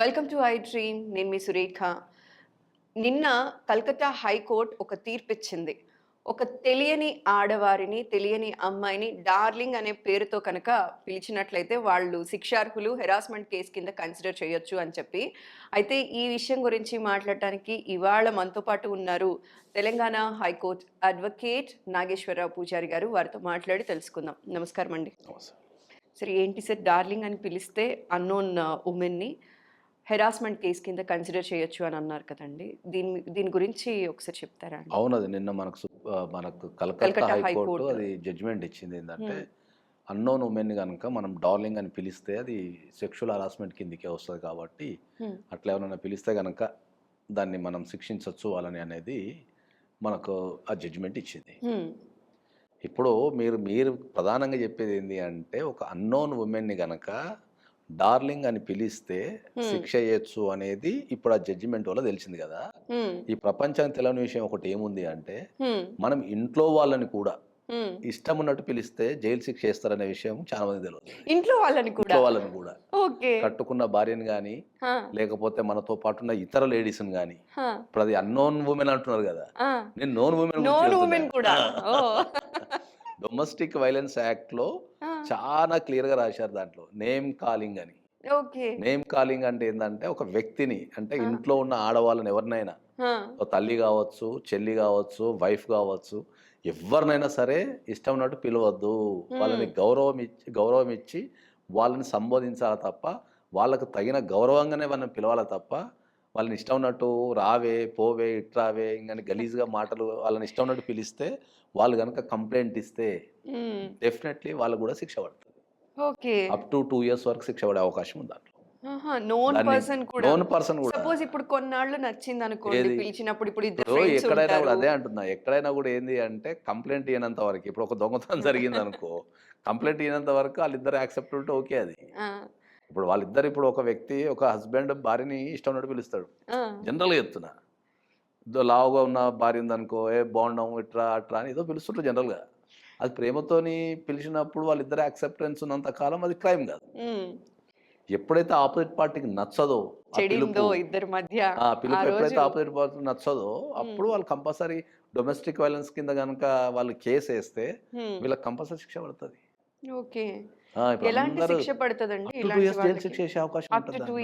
Welcome to I dream నేను మీ సురేఖ. నిన్న Calcutta high court ఒక తీర్పు ఇచ్చింది ఒక తెలియని ఆడవారిని తెలియని అమ్మాయిని డార్లింగ్ అనే పేరుతో కనుక పిలిచినట్లయితే వాళ్ళు శిక్షార్హులు హెరాస్మెంట్ కేసు కింద కన్సిడర్ చేయొచ్చు అని చెప్పి. అయితే ఈ విషయం గురించి మాట్లాడటానికి ఇవాళ మనతో పాటు ఉన్నారు తెలంగాణ హైకోర్టు అడ్వకేట్ నాగేశ్వరరావు పూజారి గారు. వారితో మాట్లాడి తెలుసుకుందాం. నమస్కారం అండి సరే ఏంటి సార్ డార్లింగ్ అని పిలిస్తే అన్నోన్ ఉమెన్ని హెరాస్మెంట్ కేసు కింద కన్సిడర్ చేయొచ్చు అని అన్నారు కదండి దీని దీని గురించి ఒకసారి చెప్తారా అవును అది నిన్న మనకు మనకు కలకత్తా హైకోర్టు. అది జడ్జిమెంట్ ఇచ్చింది ఏంటంటే. అన్నోన్ ఉమెన్ కనుక మనం డార్లింగ్ అని పిలిస్తే అది సెక్షువల్ హరాస్మెంట్ కిందికే వస్తుంది కాబట్టి. అట్లా ఎవరైనా పిలిస్తే కనుక దాన్ని మనం శిక్షించవచ్చు వాళ్ళని అనేది మనకు ఆ జడ్జిమెంట్ ఇచ్చింది. ఇప్పుడు మీరు మీరు ప్రధానంగా చెప్పేది ఏంటి అంటే ఒక అన్నోన్ ఉమెన్ని గనక డార్లింగ్ అని పిలిస్తే. శిక్ష చేయొచ్చు అనేది ఇప్పుడు ఆ జడ్జిమెంట్ వల్ల తెలిసింది కదా. ఈ ప్రపంచానికి తెలియని విషయం ఒకటి ఏముంది అంటే. మనం ఇంట్లో వాళ్ళని కూడా. ఇష్టం ఉన్నట్టు పిలిస్తే జైలు శిక్ష చేస్తారనే విషయం చాలా మంది తెలియదు. ఇంట్లో వాళ్ళని కూడా? ఇంట్లో వాళ్ళని కూడా. కట్టుకున్న భార్యని కానీ హా, లేకపోతే మనతో పాటు ఉన్న ఇతర లేడీస్ని కానీ హా, ఇప్పుడు అది అన్నోన్ ఉమెన్ అంటున్నారు కదా. నేను నోన్ ఉమెన్ డొమెస్టిక్ వైలెన్స్ యాక్ట్లో చాలా క్లియర్గా రాశారు దాంట్లో. నేమ్ కాలింగ్ అని. ఓకే. నేమ్ కాలింగ్ అంటే ఏంటంటే ఒక వ్యక్తిని అంటే. ఇంట్లో ఉన్న ఆడవాళ్ళని ఎవరినైనా. ఓ తల్లి కావచ్చు చెల్లి కావచ్చు వైఫ్ కావచ్చు ఎవరినైనా సరే ఇష్టం ఉన్నట్టు పిలవద్దు. వాళ్ళని గౌరవం ఇచ్చి గౌరవం ఇచ్చి వాళ్ళని సంబోధించాలి తప్ప వాళ్ళకు తగిన గౌరవంగానే వాళ్ళని పిలవాలి తప్ప వాళ్ళని ఇష్టం ఉన్నట్టు రావే పోవే ఇట్రావే ఇంకని గలీజ్గా మాటలు వాళ్ళని ఇష్టం ఉన్నట్టు పిలిస్తే వాళ్ళు కనుక కంప్లైంట్ ఇస్తే. డెఫినెట్లీ వాళ్ళకు కూడా శిక్ష పడుతుంది okay. Up to two years వరకు శిక్ష పడే అవకాశం ఉంది దాంట్లో. నోన్ పర్సన్ కూడా. నోన్ పర్సన్ కూడా. సపోజ్ ఇప్పుడు కొన్నాళ్ళు నచ్చింది అనుకోండి? పిలిచినప్పుడు ఇప్పుడు ఇద్దరు ఎక్కడైనా కూడా అదే అంటున్నా. ఎక్కడైనా కూడా ఏంది అంటే కంప్లైంట్ ఇవ్వనంత వరకు. ఇప్పుడు ఒక దొంగతనం జరిగింది అనుకో కంప్లైంట్ ఇవ్వనంత వరకు వాళ్ళిద్దరు యాక్సెప్ట్ ఉంటే ఓకే అది. ఇప్పుడు వాళ్ళిద్దరు ఇప్పుడు ఒక వ్యక్తి ఒక హస్బెండ్ భార్యని ఇష్టం ఉన్నట్టు పిలుస్తాడు. జనరల్గా చెప్తున్నా. ఇదో లావుగా ఉన్న భార్య ఉందనుకో ఏ బాగుండం ఇట్రా అట్రా అని ఏదో పిలుస్తుంటారు జనరల్గా. అది ప్రేమతోని పిలిచినప్పుడు వాళ్ళిద్దరు యాక్సెప్టెన్స్ ఉన్నంత కాలం అది క్రైమ్ కాదు. ఎప్పుడైతే ఆపోజిట్ పార్టీకి నచ్చదో ఇద్దరి మధ్య పిలుపు ఎప్పుడైతే ఆపోజిట్ పార్టీ నచ్చదో అప్పుడు వాళ్ళు కంపల్సరీ డొమెస్టిక్ వైలెన్స్ కింద కనుక వాళ్ళు కేసు వేస్తే. వీళ్ళకి కంపల్సరీ శిక్ష పడుతుంది. ఓకే ఎలాంటి శిక్ష పడుతుందండి జైలు? శిక్ష వేసే అవకాశం to ఉంటుంది two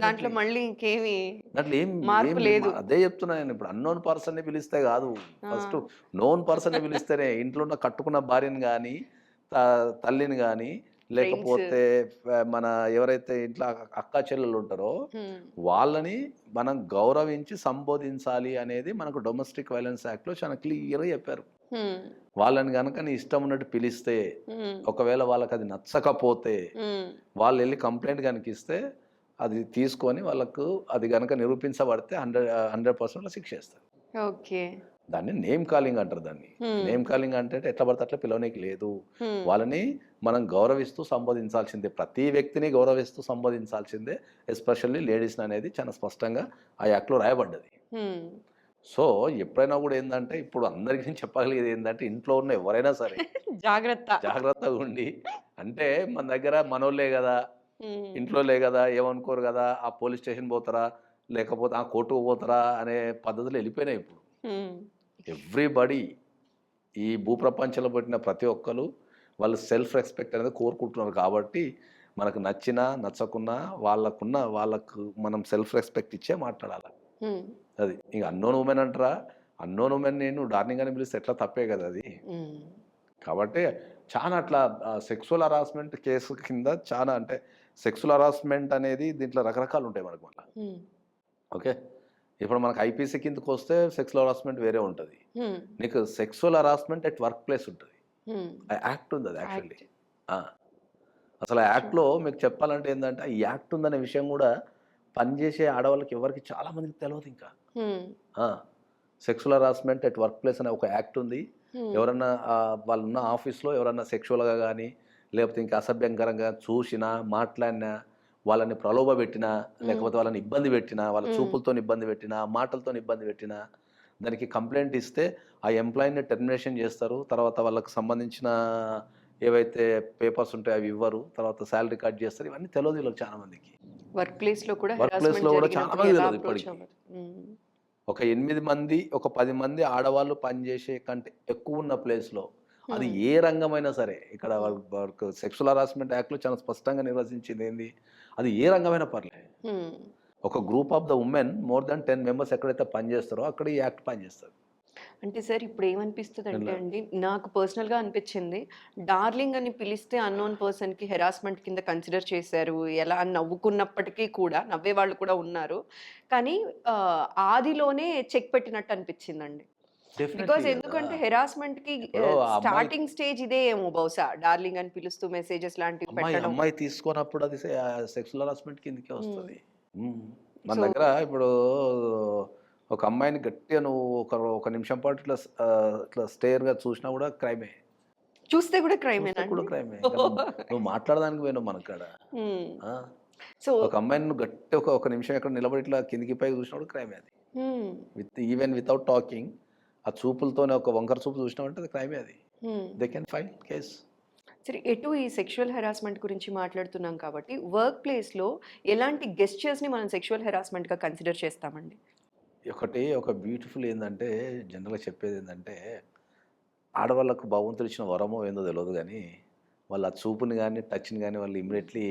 దాంట్లో. మళ్ళీ ఇంకేమి దాంట్లో ఏం మార్పు లేదు. అదే చెప్తున్నా నేను ఇప్పుడు అన్నోన్ పర్సన్ని పిలిస్తే కాదు. ఫస్ట్ నోన్ పర్సన్ని పిలిస్తేనే ఇంట్లో ఉన్న కట్టుకున్న భార్యని కానీ తల్లిని కానీ లేకపోతే మన ఎవరైతే ఇంట్లో అక్క చెల్లెలు ఉంటారో. వాళ్ళని మనం గౌరవించి సంబోధించాలి అనేది మనకు డొమెస్టిక్ వైలెన్స్ యాక్ట్లో చాలా క్లియర్గా చెప్పారు. వాళ్ళని కనుక నీ ఇష్టం ఉన్నట్టు పిలిస్తే. ఒకవేళ వాళ్ళకి అది నచ్చకపోతే. వాళ్ళు వెళ్ళి కంప్లైంట్ కనుక ఇస్తే అది తీసుకొని వాళ్ళకు అది కనుక నిరూపించబడితే హండ్రెడ్ హండ్రెడ్ పర్సెంట్ శిక్ష వేస్తారు ఓకే దాన్ని నేమ్ కాలింగ్ అంటారు దాన్ని. నేమ్ కాలింగ్ అంటే ఎట్లా పడితే అట్లా పిలవనీకి లేదు. వాళ్ళని మనం గౌరవిస్తూ సంబోధించాల్సిందే ప్రతి వ్యక్తిని గౌరవిస్తూ సంబోధించాల్సిందే ఎస్పెషల్లీ లేడీస్ని అనేది చాలా స్పష్టంగా ఆ యాక్ట్లో రాయబడ్డది. సో ఎప్పుడైనా కూడా ఏంటంటే ఇప్పుడు అందరికీ నేను చెప్పగలిగేది ఏంటంటే ఇంట్లో ఉన్న ఎవరైనా సరే జాగ్రత్త జాగ్రత్తగా ఉండి అంటే మన దగ్గర మనోళ్ళే కదా. ఇంట్లోలే కదా ఏమనుకోరు కదా ఆ పోలీస్ స్టేషన్ పోతారా లేకపోతే ఆ కోర్టుకు పోతారా అనే పద్ధతులు వెళ్ళిపోయినాయి ఇప్పుడు. ఎవ్రీబడి ఈ భూప్రపంచంలో పుట్టిన ప్రతి ఒక్కరు వాళ్ళు సెల్ఫ్ రెస్పెక్ట్ అనేది కోరుకుంటున్నారు కాబట్టి మనకు నచ్చినా నచ్చకున్నా వాళ్ళకున్న వాళ్ళకు మనం సెల్ఫ్ రెస్పెక్ట్ ఇచ్చే మాట్లాడాలి. అది. ఇంక అన్నోన్ ఉమెన్ అంటారా? అన్నోన్ ఉమెన్ నేను డార్నింగ్ అని పిలిస్తే ఎట్లా తప్పే కదా అది. కాబట్టి చాలా అట్లా సెక్సువల్ హరాస్మెంట్ కేసు కింద చాలా అంటే సెక్సువల్ హరాస్మెంట్ అనేది దీంట్లో రకరకాలు ఉంటాయి మనకు మళ్ళీ. ఓకే? ఇప్పుడు మనకు ఐపీసీ కిందకు వస్తే సెక్సువల్ హరాస్మెంట్ వేరే ఉంటుంది. నీకు sexual harassment at work place ఉంటుంది యాక్ట్ ఉంది అది యాక్చువల్లీ. అసలు ఆ యాక్ట్లో మీకు చెప్పాలంటే ఏంటంటే ఈ యాక్ట్ ఉందనే విషయం కూడా పనిచేసే ఆడవాళ్ళకి ఎవరికి చాలా మందికి తెలియదు ఇంకా. హ్మ్. Sexual harassment at work place అనే ఒక యాక్ట్ ఉంది. ఎవరన్నా ఆ, వాళ్ళు ఉన్న ఆఫీస్లో ఎవరన్నా సెక్షువల్గా కానీ లేకపోతే ఇంకా అసభ్యంకరంగా చూసినా మాట్లాడినా వాళ్ళని ప్రలోభ పెట్టినా లేకపోతే వాళ్ళని ఇబ్బంది పెట్టినా వాళ్ళ. చూపులతో ఇబ్బంది పెట్టినా మాటలతో ఇబ్బంది పెట్టినా దానికి కంప్లైంట్ ఇస్తే ఆ ఎంప్లాయీని టెర్మినేషన్ చేస్తారు. తర్వాత వాళ్ళకి సంబంధించిన ఏవైతే పేపర్స్ ఉంటాయో అవి ఇవ్వరు. తర్వాత శాలరీ కట్ చేస్తారు. ఇవన్నీ తెలియదు వీళ్ళకి చాలా మందికి. వర్క్ ప్లేస్లో కూడా place harassment లో కూడా చాలా మంది తెలియదు ఇప్పటికి. ఒక ఎనిమిది మంది ఒక పది మంది ఆడవాళ్ళు పనిచేసే కంటే ఎక్కువ ఉన్న ప్లేస్లో అది. ఏ రంగమైనా సరే ఇక్కడ వర్క్ సెక్షువల్ హరాస్మెంట్ యాక్ట్లో చాలా స్పష్టంగా నిర్వచించింది ఏంది అది ఏ రంగమైనా పర్లేదు. ఒక group of the women more than ten members ఎక్కడైతే పనిచేస్తారో అక్కడ ఈ యాక్ట్ పనిచేస్తుంది అంటే సార్ ఇప్పుడు ఏమనిపిస్తుంది అంటే? అండి నాకు పర్సనల్గా అనిపించింది డార్లింగ్ అని పిలిస్తే అన్నోన్ పర్సన్కి హెరాస్మెంట్ కింద కన్సిడర్ చేశారు ఎలా అని నవ్వుకున్నప్పటికీ కూడా నవ్వే వాళ్ళు కూడా ఉన్నారు. కానీ ఆదిలోనే చెక్ పెట్టినట్టు అనిపించిందండి బికాస్ ఎందుకంటే హెరాస్మెంట్కి స్టార్టింగ్ స్టేజ్ ఇదే ఏమో బహుశా డార్లింగ్ అని పిలుస్తూ మెసేజెస్ లాంటివి పెట్టడం. అమ్మాయి తీసుకున్నప్పుడు అది సెక్షువల్ హరాస్మెంట్ కిందకే వస్తుంది. మన దగ్గర ఇప్పుడు ఒక అమ్మాయిని గట్టిగా నువ్వు ఒక ఒక నిమిషం పాటు ఇట్లా ఇట్లా స్టేర్గా చూసినా కూడా క్రైమే. చూస్తే కూడా క్రైమ్ కూడా క్రైమే. నువ్వు మాట్లాడడానికి పోయినావు మనకాడ? సో ఒక అమ్మాయిని నువ్వు గట్టి ఒక ఒక నిమిషం ఎక్కడ నిలబడి ఇట్లా కిందికి పైకి చూసినప్పుడు క్రైమే అది. విత్ ఈవెన్ వితౌట్ టాకింగ్ ఆ చూపులతోనే ఒక వంకర చూపు చూసినామంటే అది క్రైమే అది. దే కెన్ ఫైల్ కేస్ సరే ఎటు ఈ సెక్షువల్ హెరాస్మెంట్ గురించి మాట్లాడుతున్నాం కాబట్టి వర్క్ ప్లేస్లో ఎలాంటి గెస్చర్స్ని మనం సెక్షువల్ హెరాస్మెంట్గా కన్సిడర్ చేస్తామండి? ఒకటి ఒక బ్యూటిఫుల్ ఏంటంటే జనరల్గా చెప్పేది ఏంటంటే ఆడవాళ్ళకు భగవంతుడు ఇచ్చిన వరమో ఏందో తెలియదు కానీ వాళ్ళ ఆ చూపుని కానీ టచ్ని కానీ వాళ్ళు ఇమీడియట్లీ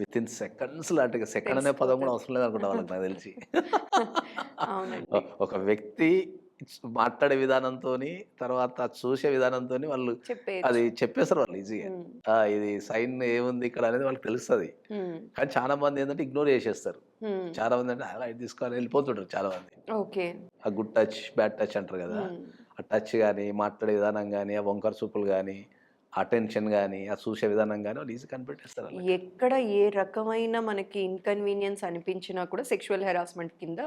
విత్ ఇన్ సెకండ్స్ లాంటి సెకండ్ అనే పదం కూడా అవసరం లేదు అనుకుంటా వాళ్ళకి నాకు తెలిసి. ఒక వ్యక్తి మాట్లాడే విధానంతో తర్వాత చూసే విధానంతో వాళ్ళు అది చెప్పేస్తారు వాళ్ళు ఈజీగా. ఆ, ఇది సైన్ ఏముంది ఇక్కడ అనేది వాళ్ళకి తెలుస్తుంది. కానీ చాలా మంది ఏంటంటే ఇగ్నోర్ చేసేస్తారు. చాలా మంది అంటే అలా తీసుకోవాలి వెళ్ళిపోతుంటారు చాలా మంది. ఓకే. ఆ గుడ్ టచ్ బ్యాడ్ టచ్ అంటారు కదా. ఆ టచ్ కానీ మాట్లాడే విధానం కానీ ఆ వంకర చూపులు కానీ ఆ టెన్షన్ కానీ ఆ చూసే విధానం కానీ వాళ్ళు ఈజీ కనిపెట్టేస్తారు. ఎక్కడ ఏ రకమైన మనకి ఇన్కన్వీనియన్స్ అనిపించినా కూడా సెక్షువల్ హెరాస్మెంట్ కింద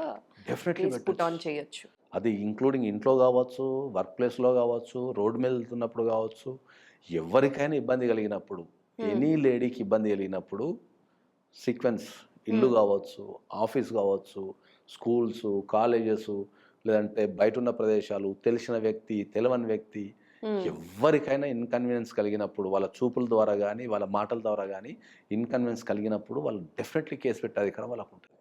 కేసు పుట్ ఆన్. చేయొచ్చు అది ఇంక్లూడింగ్ ఇంట్లో కావచ్చు వర్క్ ప్లేస్లో కావచ్చు రోడ్డు మీద వెళ్తున్నప్పుడు కావచ్చు ఎవరికైనా ఇబ్బంది కలిగినప్పుడు ఎనీ లేడీకి ఇబ్బంది కలిగినప్పుడు సీక్వెన్స్ ఇల్లు Hmm. కావచ్చు ఆఫీస్ కావచ్చు స్కూల్స్ కాలేజెస్ లేదంటే బయట ఉన్న ప్రదేశాలు తెలిసిన వ్యక్తి తెలియని వ్యక్తి ఎవరికైనా ఇన్కన్వీనియన్స్ కలిగినప్పుడు వాళ్ళ చూపుల ద్వారా కానీ వాళ్ళ మాటల ద్వారా కానీ ఇన్కన్వీనియన్స్ కలిగినప్పుడు వాళ్ళు డెఫినెట్లీ కేసు పెట్టే అధికారం వాళ్ళకు ఉంటుంది.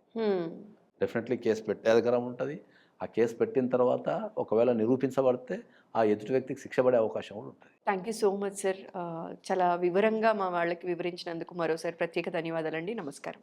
డెఫినెట్లీ కేసు పెట్టే అధికారం ఉంటుంది. ఆ కేసు పెట్టిన తర్వాత ఒకవేళ నిరూపించబడితే ఆ ఎదుటి వ్యక్తికి శిక్ష పడే అవకాశం కూడా ఉంటుంది. Thank you so much sir. చాలా వివరంగా మా వాళ్ళకి వివరించినందుకు మరోసారి ప్రత్యేక ధన్యవాదాలండి. నమస్కారం.